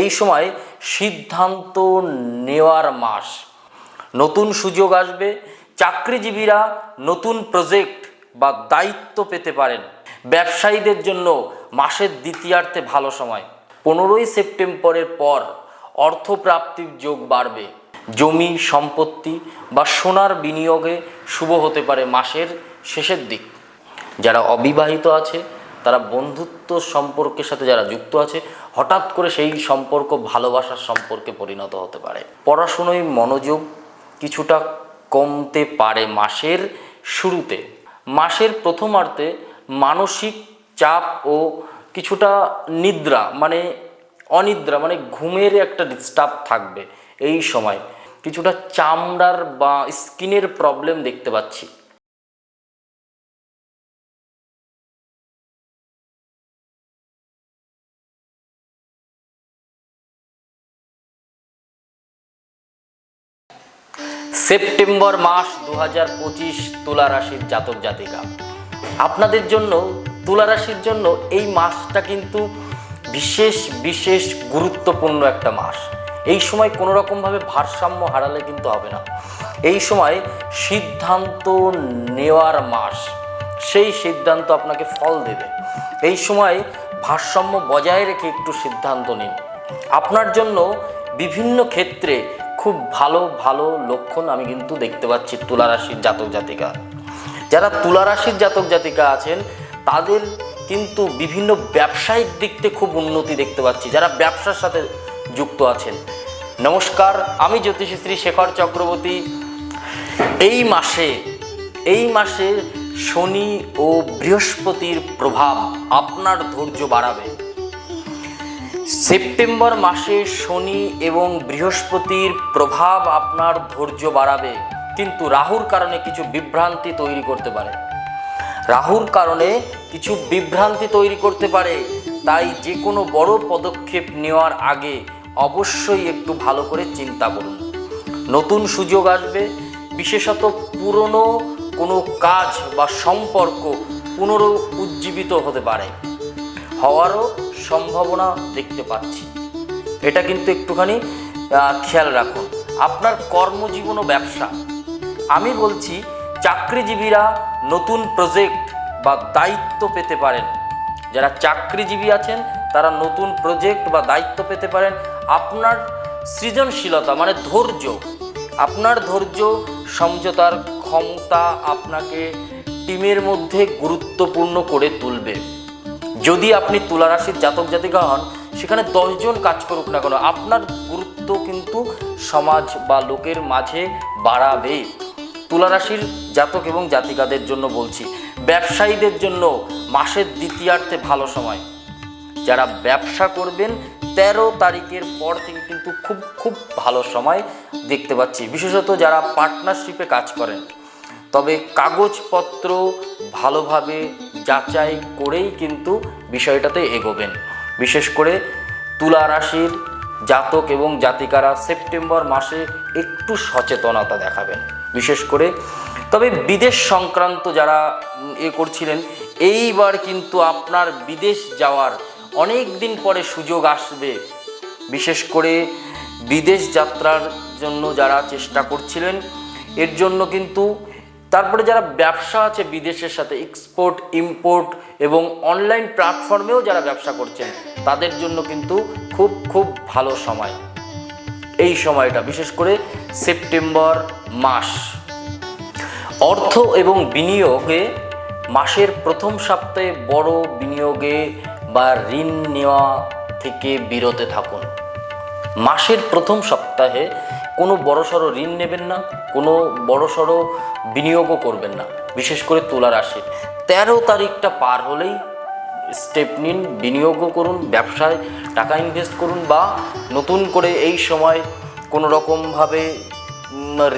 এই সময় সিদ্ধান্ত নেওয়ার মাস। নতুন সুযোগ আসবে, চাকরিজীবীরা নতুন প্রজেক্ট বা দায়িত্ব পেতে পারেন। ব্যবসায়ীদের জন্য মাসের দ্বিতীয়ার্থে ভালো সময়। পনেরোই সেপ্টেম্বরের পর অর্থপ্রাপ্তির যোগ বাড়বে। জমি, সম্পত্তি বা সোনার বিনিয়োগে শুভ হতে পারে মাসের শেষের দিক। যারা অবিবাহিত আছে তারা বন্ধুত্ব সম্পর্কের সাথে যারা যুক্ত আছে, হঠাৎ করে সেই সম্পর্ক ভালোবাসার সম্পর্কে পরিণত হতে পারে। পড়াশুনোয় মনোযোগ কিছুটা কমতে পারে মাসের শুরুতে। মাসের প্রথমার্ধে মানসিক চাপ ও কিছুটা নিদ্রা মানে অনিদ্রা মানে ঘুমের একটা ডিস্টার্ব থাকবে এই সময়। কিছুটা চামড়ার বা স্কিনের প্রবলেম দেখতে পাচ্ছি। সেপ্টেম্বর মাস দু হাজার পঁচিশ তুলা রাশির জাতক জাতিকা। আপনাদের জন্য, তুলা রাশির জন্য এই মাসটা কিন্তু বিশেষ বিশেষ গুরুত্বপূর্ণ একটা মাস। এই সময় কোনো রকমভাবে ভারসাম্য হারালে কিন্তু হবে না। এই সময় সিদ্ধান্ত নেওয়ার মাস, সেই সিদ্ধান্ত আপনাকে ফল দেবে। এই সময় ভারসাম্য বজায় রেখে একটু সিদ্ধান্ত নিন। আপনার জন্য বিভিন্ন ক্ষেত্রে খুব ভালো ভালো লক্ষণ আমি কিন্তু দেখতে পাচ্ছি তুলা রাশির জাতক জাতিকা। যারা তুলা রাশির জাতক জাতিকা আছেন, তাদের কিন্তু বিভিন্ন ব্যবসায়িক দিক থেকে খুব উন্নতি দেখতে পাচ্ছি, যারা ব্যবসার সাথে যুক্ত আছেন। নমস্কার, আমি জ্যোতিষী শেখর চক্রবর্তী। এই মাসে এই মাসে শনি ও বৃহস্পতির প্রভাব আপনার ধৈর্য বাড়াবে। সেপ্টেম্বর মাসে শনি এবং বৃহস্পতির প্রভাব আপনার ধৈর্য বাড়াবে। কিন্তু রাহুর কারণে কিছু বিভ্রান্তি তৈরি করতে পারে। রাহুর কারণে কিছু বিভ্রান্তি তৈরি করতে পারে। তাই যে কোনো বড় পদক্ষেপ নেওয়ার আগে অবশ্যই একটু ভালো করে চিন্তা করুন। নতুন সুযোগ আসবে। বিশেষত পুরনো কোনো কাজ বা সম্পর্ক পুনরু উজ্জীবিত হতে পারে। হওয়ারও সম্ভাবনা দেখতে পাচ্ছি। এটা কিন্তু একটুখানি খেয়াল রাখুন। আপনার কর্মজীবন ও ব্যবসা। আমি বলছি, চাকরিজীবীরা নতুন প্রজেক্ট বা দায়িত্ব পেতে পারেন। যারা চাকরিজীবী আছেন, তারা নতুন প্রজেক্ট বা দায়িত্ব পেতে পারেন। আপনার সৃজনশীলতা মানে ধৈর্য, আপনার ধৈর্য, সমঝোতার ক্ষমতা আপনাকে টিমের মধ্যে গুরুত্বপূর্ণ করে তুলবে। যদি আপনি তুলা রাশির জাতক জাতিকা হন, সেখানে দশজন কাজ করুক না কেন, আপনার গুরুত্ব কিন্তু সমাজ বা লোকের মাঝে বাড়াবে। তুলা রাশির জাতক এবং জাতিকাদের জন্য বলছি, ব্যবসায়ীদের জন্য মাসের দ্বিতীয়ার্থে ভালো সময়। যারা ব্যবসা করবেন, তেরো তারিখের পর থেকে কিন্তু খুব খুব ভালো সময় দেখতে পাচ্ছি। বিশেষত যারা পার্টনারশিপে কাজ করেন। তবে কাগজপত্র ভালোভাবে যাচাই করেই কিন্তু বিষয়টাতে এগোবেন। বিশেষ করে তুলা রাশির জাতক এবং জাতিকারা সেপ্টেম্বর মাসে একটু সচেতনতা দেখাবেন। বিশেষ করে তবে বিদেশ সংক্রান্ত যারা এ করছিলেন, এইবার কিন্তু আপনার বিদেশ যাওয়ার অনেক দিন পরে সুযোগ আসবে। বিশেষ করে বিদেশ যাত্রার জন্য যারা চেষ্টা করছিলেন, এর জন্য কিন্তু তারপরে যারা ব্যবসা আছে বিদেশের সাথে এক্সপোর্ট ইম্পোর্ট এবং অনলাইন প্ল্যাটফর্মেও যারা ব্যবসা করছেন, তাদের জন্য কিন্তু খুব খুব ভালো সময়। এই সময়টা, বিশেষ করে সেপ্টেম্বর মাস। অর্থ এবং বিনিয়োগে মাসের প্রথম সপ্তাহে বড় বিনিয়োগে বা ঋণ নেওয়া থেকে বিরতে থাকুন। মাসের প্রথম সপ্তাহে কোনো বড়সড় ঋণ নেবেন না, কোনো বড়সড় বিনিয়োগও করবেন না, বিশেষ করে তুলা রাশির তেরো তারিখটা পার হলেই স্টেপ নিন, বিনিয়োগও করুন, ব্যবসায় টাকা ইনভেস্ট করুন বা নতুন করে এই সময় কোনো রকমভাবে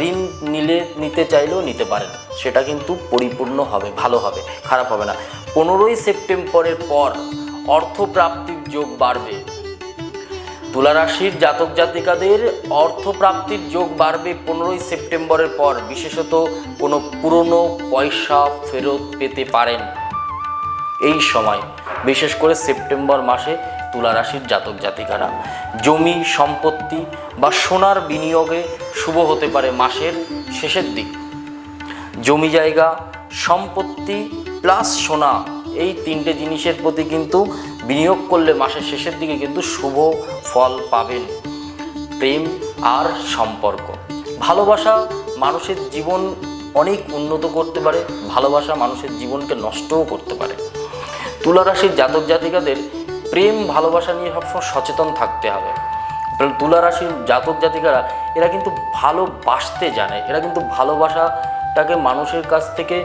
ঋণ নিলে, নিতে চাইলেও নিতে পারেন। সেটা কিন্তু পরিপূর্ণ হবে, ভালো হবে, খারাপ হবে না। পনেরোই সেপ্টেম্বরের পর অর্থপ্রাপ্তির যোগ বাড়বে। তুলা রাশির জাতক জাতিকাদের অর্থপ্রাপ্তির যোগ বাড়বে পনেরোই সেপ্টেম্বরের পর, বিশেষত কোনো পুরনো পয়সা ফেরত পেতে পারেন। এই সময়, বিশেষ করে সেপ্টেম্বর মাসে তুলা রাশির জাতক জাতিকারা। জমি, সম্পত্তি বা সোনার বিনিয়োগে শুভ হতে পারে মাসের শেষের দিক। জমি জায়গা, সম্পত্তি প্লাস সোনা, এই তিনটে জিনিসের প্রতি কিন্তু বিনিয়োগ করলে মাসের শেষের দিকে কিন্তু শুভ ফল পাবেন প্রেম আর সম্পর্ক। ভালোবাসা মানুষের জীবন অনেক উন্নত করতে পারে, ভালোবাসা মানুষের জীবনকে নষ্টও করতে পারে। তুলা রাশির জাতক জাতিকাদের প্রেম, ভালোবাসা নিয়ে সবসময় সচেতন থাকতে হবে। তুলা রাশির জাতক জাতিকারা, এরা কিন্তু ভালোবাসতে জানে। এরা কিন্তু ভালোবাসাটাকে মানুষের কাছ থেকে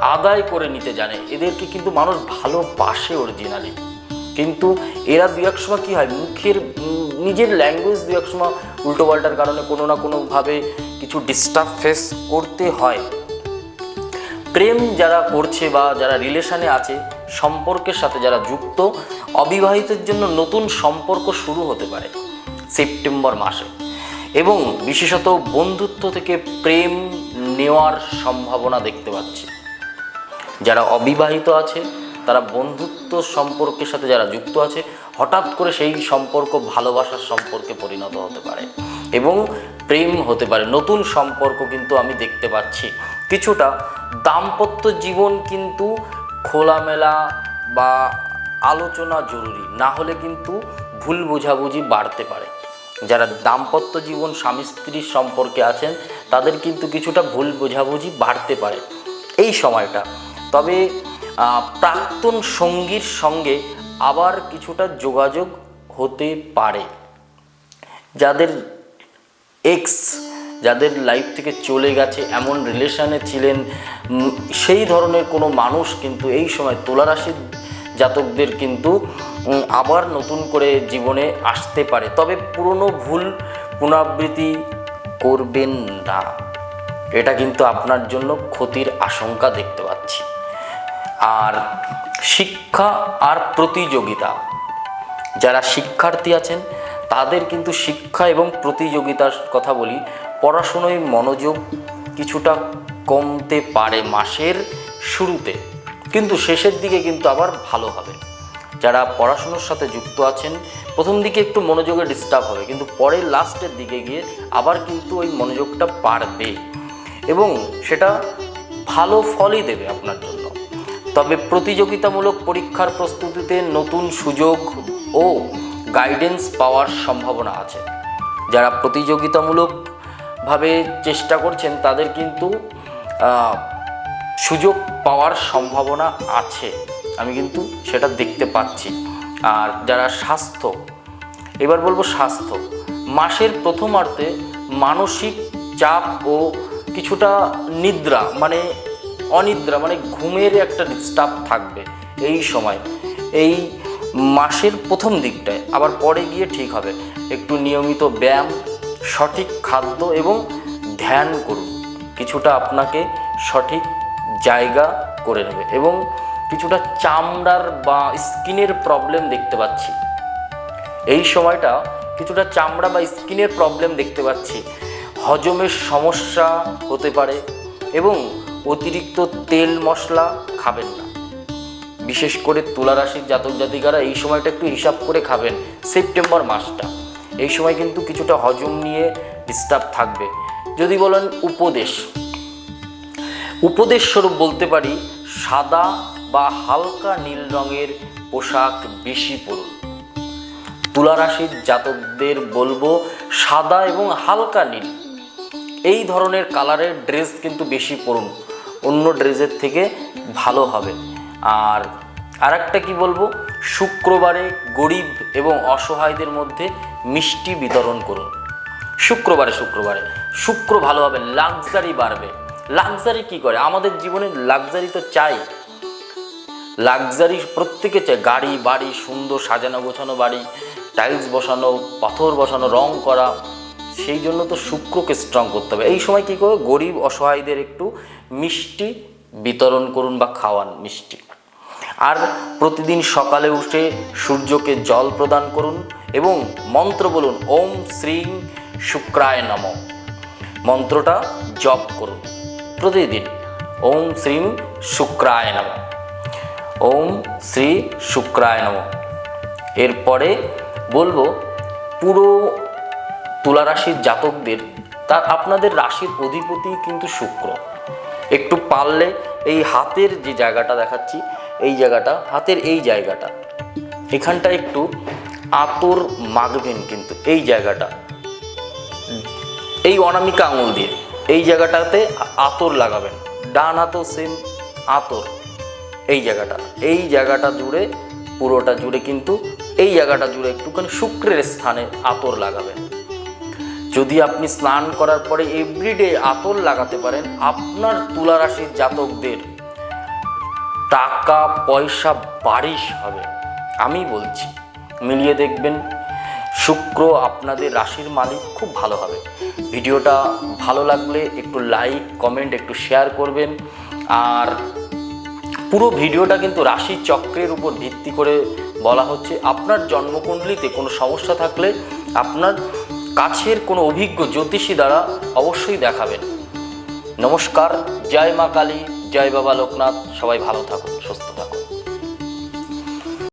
আদায় করে নিতে জানে। এদেরকে কিন্তু মানুষ ভালোবাসে অরিজিনালি কিন্তু এরা দু এক সময় কী হয়, মুখের নিজের ল্যাঙ্গুয়েজ দু এক সময় উল্টোপাল্টার কারণে কোনো না কোনোভাবে কিছু ডিস্টার্ব ফেস করতে হয়। প্রেম যারা করছে বা যারা রিলেশনে আছে, সম্পর্কের সাথে যারা যুক্ত, অবিবাহিতের জন্য নতুন সম্পর্ক শুরু হতে পারে সেপ্টেম্বর মাসে। এবং বিশেষত বন্ধুত্ব থেকে প্রেম নেওয়ার সম্ভাবনা দেখতে পাচ্ছি। যারা অবিবাহিত আছে, তারা বন্ধুত্ব সম্পর্কের সাথে যারা যুক্ত আছে, হঠাৎ করে সেই সম্পর্ক ভালোবাসার সম্পর্কে পরিণত হতে পারে এবং প্রেম হতে পারে। নতুন সম্পর্ক কিন্তু আমি দেখতে পাচ্ছি। কিছুটা দাম্পত্য জীবন কিন্তু খোলামেলা বা আলোচনা জরুরি, না হলে কিন্তু ভুল বোঝাবুঝি বাড়তে পারে। যারা দাম্পত্য জীবন স্বামী স্ত্রীর সম্পর্কে আছেন তাদের কিন্তু কিছুটা ভুল বোঝাবুঝি বাড়তে পারে এই সময়টা। তবে প্রাক্তন সঙ্গীর সঙ্গে আবার কিছুটা যোগাযোগ হতে পারে। যাদের এক্স যাদের লাইফ থেকে চলে গেছে, এমন রিলেশনে ছিলেন সেই ধরনের কোনো মানুষ কিন্তু এই সময় তুলারাশির জাতকদের কিন্তু আবার নতুন করে জীবনে আসতে পারে। তবে পুরনো ভুল, পুনরাবৃত্তি করবেন না। এটা কিন্তু আপনার জন্য ক্ষতির আশঙ্কা দেখতে পাচ্ছি। আর শিক্ষা আর প্রতিযোগিতা, যারা শিক্ষার্থী আছেন, তাদের কিন্তু শিক্ষা এবং প্রতিযোগিতার কথা বলি, পড়াশুনোয় মনোযোগ কিছুটা কমতে পারে মাসের শুরুতে, কিন্তু শেষের দিকে কিন্তু আবার ভালো হবে। যারা পড়াশুনোর সাথে যুক্ত আছেন, প্রথম দিকে একটু মনোযোগে ডিস্টার্ব হবে, কিন্তু পরে লাস্টের দিকে গিয়ে আবার কিন্তু ওই মনোযোগটা পারবে এবং সেটা ভালো ফলই দেবে আপনার জন্য। তবে প্রতিযোগিতামূলক পরীক্ষার প্রস্তুতিতে নতুন সুযোগ ও গাইডেন্স পাওয়ার সম্ভাবনা আছে। যারা প্রতিযোগিতামূলকভাবে চেষ্টা করছেন, তাদের কিন্তু সুযোগ পাওয়ার সম্ভাবনা আছে। আমি কিন্তু সেটা দেখতে পাচ্ছি। আর যারা স্বাস্থ্য, এবার বলব স্বাস্থ্য, মাসের প্রথমার্ধে মানসিক চাপ ও কিছুটা নিদ্রা মানে অনিদ্রা মানে ঘুমের একটা ডিস্টার্ব থাকবে এই সময়। এই মাসের প্রথম দিকটায়, আবার পরে গিয়ে ঠিক হবে। একটু নিয়মিত ব্যায়াম, সঠিক খাদ্য এবং ধ্যান করুন। কিছুটা আপনাকে সঠিক জায়গা করে নেবে এবং কিছুটা চামড়ার বা স্কিনের প্রবলেম দেখতে পাচ্ছি। এই সময়টা কিছুটা চামড়া বা স্কিনের প্রবলেম দেখতে পাচ্ছি। হজমের সমস্যা হতে পারে এবং অতিরিক্ত তেল মশলা খাবেন না। বিশেষ করে তুলা রাশির জাতক জাতিকারা এই সময়টা একটু হিসাব করে খাবেন, সেপ্টেম্বর মাসটা। এই সময় কিন্তু কিছুটা হজম নিয়ে ডিস্টার্ব থাকবে। যদি বলেন উপদেশ। উপদেশ স্বরূপ বলতে পারি, সাদা বা হালকা নীল রঙের পোশাক বেশি পরুন। তুলা রাশির জাতকদের বলব সাদা এবং হালকা নীল। এই ধরনের কালারের ড্রেস কিন্তু বেশি পরুন, অন্য ড্রেসের থেকে ভালো হবে। আর আরেকটা কি বলব, শুক্রবারে গরিব এবং অসহায়দের মধ্যে মিষ্টি বিতরণ করুন। শুক্রবারে শুক্রবারে। শুক্র ভালো হবে, লাক্সারি বাড়বে। লাক্সারি কি করে? আমাদের জীবনে লাক্সারি তো চাই। লাক্সারি প্রত্যেকে চায়, গাড়ি, বাড়ি, সুন্দর সাজানো, গোছানো বাড়ি, টাইলস বসানো, পাথর বসানো, রং করা। সেই জন্য তো শুক্রকে স্ট্রং করতে হবে। এই সময় কী করবে? গরিব, অসহায়দের একটু মিষ্টি বিতরণ করুন বা খাওয়ান মিষ্টি। আর প্রতিদিন সকালে উঠে সূর্যকে জল প্রদান করুন এবং মন্ত্র বলুন, ওম শ্রী শুক্রায় নম। মন্ত্রটা জপ করুন প্রতিদিন। ওম শ্রী শুক্রায় নম। ওম শ্রী শুক্রায় নম। এরপরে বলব পুরো তুলা রাশির জাতকদের, তার আপনাদের রাশির অধিপতি কিন্তু শুক্র। একটু পারলে এই হাতের যে জায়গাটা দেখাচ্ছি, এই জায়গাটা, হাতের এই জায়গাটা, এখানটা একটু আতর মাখবেন কিন্তু, এই জায়গাটা। এই অনামিকা আঙুল দিয়ে, এই জায়গাটাতে আতর লাগাবেন, ডান হাতও সেম আতর। এই জায়গাটা এই জায়গাটা জুড়ে, পুরোটা জুড়ে কিন্তু এই জায়গাটা জুড়ে একটুখানি শুক্রের স্থানে আতর লাগাবেন। যদি আপনি স্নান করার পরে এভরিডে আতর লাগাতে পারেন, আপনার তুলা রাশির জাতকদের টাকা পয়সা বারিশ হবে। আমি বলছি, মিলিয়ে দেখবেন, শুক্র আপনাদের রাশির মালিক, খুব ভালো হবে। ভিডিওটা ভালো লাগলে একটু লাইক কমেন্ট একটু শেয়ার করবেন। আর পুরো ভিডিওটা কিন্তু রাশি চক্রের উপর ভিত্তি করে বলা হচ্ছে, আপনার জন্মকুণ্ডলিতে কোনো সমস্যা থাকলে আপনার কাছের কোনো অভিজ্ঞ জ্যোতিষী দ্বারা অবশ্যই দেখাবেন। নমস্কার, জয় মা কালী, জয় বাবা লোকনাথ, সবাই ভালো থাকুন, সুস্থ থাকুন।